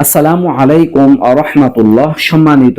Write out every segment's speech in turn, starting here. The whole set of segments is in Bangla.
আসসালামু আলাইকুম রহমাতুল্লাহ। সম্মানিত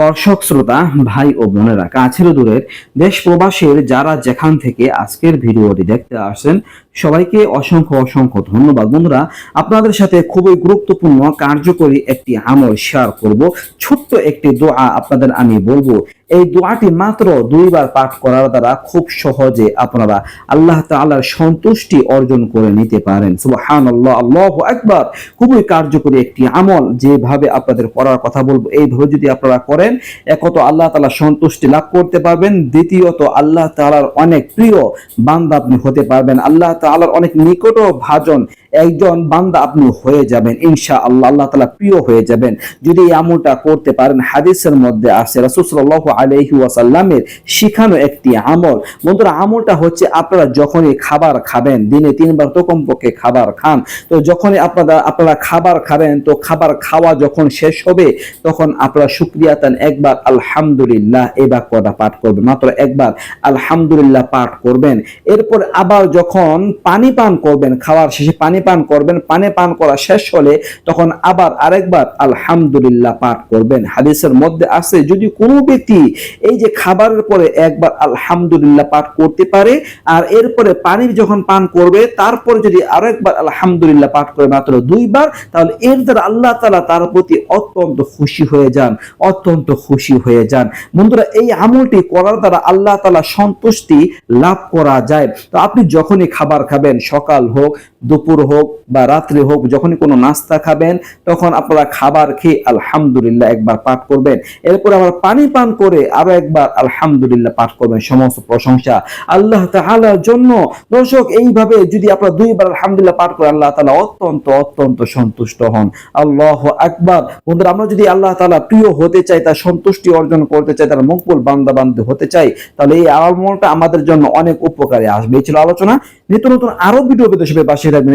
দর্শক, শ্রোতা, ভাই ও বোনেরা, কাছের দূরের দেশ প্রবাসের যারা যেখান থেকে আজকের ভিডিওটি দেখতে আসেন সবাইকে অসংখ্য অসংখ্য ধন্যবাদ। বন্ধুরা, আপনাদের সাথে খুবই গুরুত্বপূর্ণ কার্যকরী একটি আমল শেয়ার করব। ছোট্ট একটি দোয়া আপনাদের আমি বলব। এই দোয়াটি মাত্র দুইবার পাঠ করার দ্বারা খুব সহজে আপনারা আল্লাহ তাআলার সন্তুষ্টি অর্জন করে নিতে পারেন। সুবহানাল্লাহ, আল্লাহু আকবার। খুবই কার্যকরী একটি আমল যেভাবে আপনাদের করার কথা বলব, এইভাবে যদি আপনারা করেন, একত আল্লাহ তাআলা সন্তুষ্টি লাভ করতে পারবেন। দ্বিতীয়ত, আল্লাহ তাআলার অনেক প্রিয় বান্দা আপনি হতে পারবেন। আল্লাহ তাআলার অনেক নিকট ভাজন একজন বান্দা আপনি হয়ে যাবেন ইনশা আল্লাহ আল্লাহ তাআলা প্রিয় হয়ে যাবেন। যদি এই আমলটা করতে পারেন, হাদিসের মধ্যে আছে, রাসূল সাল্লাল্লাহু আলাইহি ওয়াসাল্লামের শিখানো একটি আমল। বন্ধুরা, আমলটা হচ্ছে আপনারা যখনই খাবার খাবেন, দিনে তিনবার তো কমপক্ষে খাবার খান, তো যখনই আপনারা আপনারা খাবার খাবেন, তো খাবার খাওয়া যখন শেষ হবে, তখন আপনারা শুক্রিয়া তান একবার আলহামদুলিল্লাহ এই বাক্যটা পাঠ করবেন, মাত্র একবার আলহামদুলিল্লাহ পাঠ করবেন। এরপর আবার যখন পানি পান করবেন, খাওয়ার শেষে পানি পান করবেন, পানি পান করা শেষ হলে তখন আবার আরেকবার আলহামদুলিল্লাহ পাঠ করবেন। হাদিসের মধ্যে আছে, যদি কোনো ব্যক্তি এই যে খাবারের পরে একবার আলহামদুলিল্লাহ পাঠ করতে পারে, আর এরপরে পানির যখন পান করবে, তারপরে যদি আরও একবার আলহামদুলিল্লাহ পাঠ করে মাত্র দুইবার, তাহলে এর দ্বারা আল্লাহ তালা তার প্রতি অত্যন্ত খুশি হয়ে যান, অত্যন্ত খুশি হয়ে যান। বন্ধুরা, এই আমলটি করার দ্বারা আল্লাহ তালা সন্তুষ্টি লাভ করা যায়। তো আপনি যখনই খাবার খাবেন, সকাল হোক, দুপুর হোক বা রাত্রে হোক, যখনই কোনো নাস্তা খাবেন, তখন আপনারা খাবার খেয়ে আলহামদুলিল্লাহ একবার পাঠ করবেন। এরপর আবার পানি পান করে আরও একবার আলহামদুলিল্লাহ পাঠ করবেন। সমস্ত প্রশংসা আল্লাহ তাআলার জন্য। দর্শক, এইভাবে যদি আপনারা দুইবার আলহামদুলিল্লাহ পাঠ করেন, আল্লাহ তালা অত্যন্ত অত্যন্ত সন্তুষ্ট হন। আল্লাহ আকবার। বন্ধুরা, আমরা যদি আল্লাহ তাআলা প্রিয় হতে চাই, তার সন্তুষ্টি অর্জন করতে চাই, তার মকবুল বান্দা বান্ধব হতে চাই, তাহলে এই আমলটা আমাদের জন্য অনেক উপকারে আসবে। এই ছিল আলোচনা। নিত্য নতুন আরও ভিডিও পেতে সবাই পাশে থাকবেন।